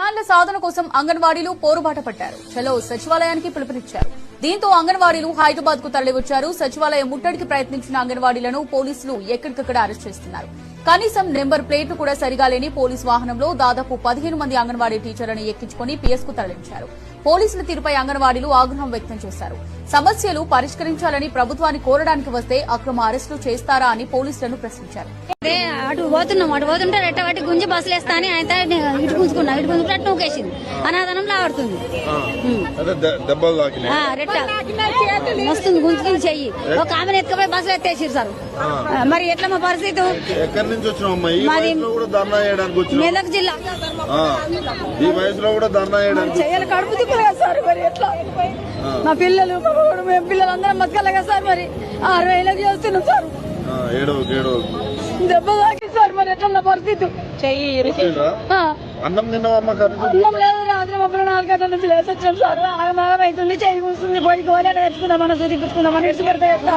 డిమాండ్ల సాధన కోసం అంగన్వాడీలు పోరుబాట పట్టారు చలో సచివాలయానికి పిలుపునిచ్చారు. దీంతో అంగన్వాడీలు హైదరాబాద్కు తరలివచ్చారు. సచివాలయం ముట్టడికి ప్రయత్నించిన అంగన్వాడీలను పోలీసులు ఎక్కడికక్కడ అరెస్ట్ చేస్తున్నారు. కనీసం నెంబర్ ప్లేట్లు కూడా సరిగా లేని పోలీస్ వాహనంలో దాదాపు పదిహేను మంది అంగన్వాడీ టీచర్లను ఎక్కించుకుని పిఎస్కు తరలించారు. పోలీసుల తీరుపై అంగన్వాడీలు ఆగ్రహం వ్యక్తం చేశారు. సమస్యలు పరిష్కరించాలని ప్రభుత్వాన్ని కోరడానికి వస్తే అక్రమ అరెస్టులు చేస్తారా అని పోలీసులను ప్రశ్నించారు. అదే అటు పోతున్నాం అటు పోతుంటే రెట్ట పట్టి గుంజి బస్సులు వేస్తా అని ఆయన ఇటు గుంజుకున్నా ఇటు గుంజుకుంటే అటు నూకేసింది అనాదనంలో ఆడుతుంది రెట్ట. వస్తుంది గుంజుకుని చెయ్యి. ఒక ఆమెను ఎత్తుకపోయి బస్సులు ఎత్తేసిరు సార్. మరి ఎట్లా మా పరిస్థితి? ఎక్కడి నుంచి మెదక్ జిల్లా. ఆ, ఈ వయసులో కూడా ధర్నా చేయడానికి చేయాలి కడుపు సార్ మరి? ఎట్లా? మా పిల్లలు మా మేము పిల్లలు అందరం బతకాలి కదా సార్ మరి? అరవై ఏళ్ళకి చేస్తున్నాం సార్. దెబ్బ తాకి సార్ మరి ఎట్లా పరిస్థితి? చెయ్యి అన్నం తిన్నావమ్మా అన్నం లేదు రాత్రి ముప్పై నాలుగు గంటల నుంచి వచ్చాం సార్. ఆగమాగం అవుతుంది చెయ్యి కూస్తుంది పోయి గోలే తెచ్చుకుందామని సూది పుచ్చుకుందామని ఇడిచి పెడితే ఎట్లా